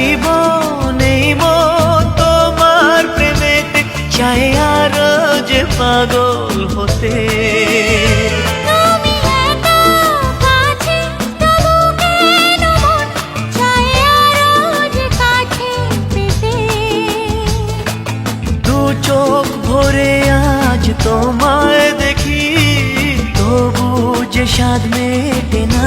জীবন এই তোমার প্রেমেতে চাই আরও যে পাগল হতে। চোখ ভরে আজ তোমায় দেখি তবু যে স্বাদ মেটে না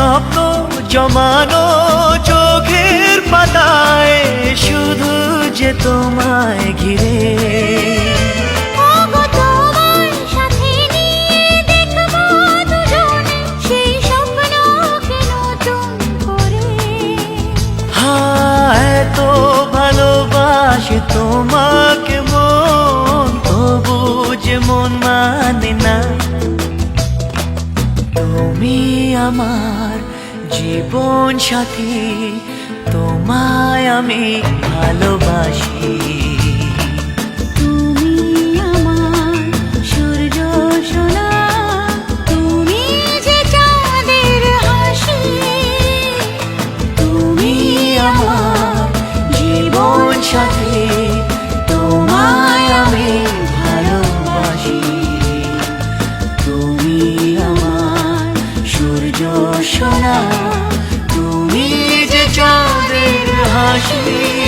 স্বপ্ন জমানো চোখের পাতায় শুধু যে তোমায় ঘিরে। তোমাকে মন তবু যে মন মানে আমার জীবন সাথী তোমায় আমি ভালোবাসি। তুমি যে চাঁদের হাসি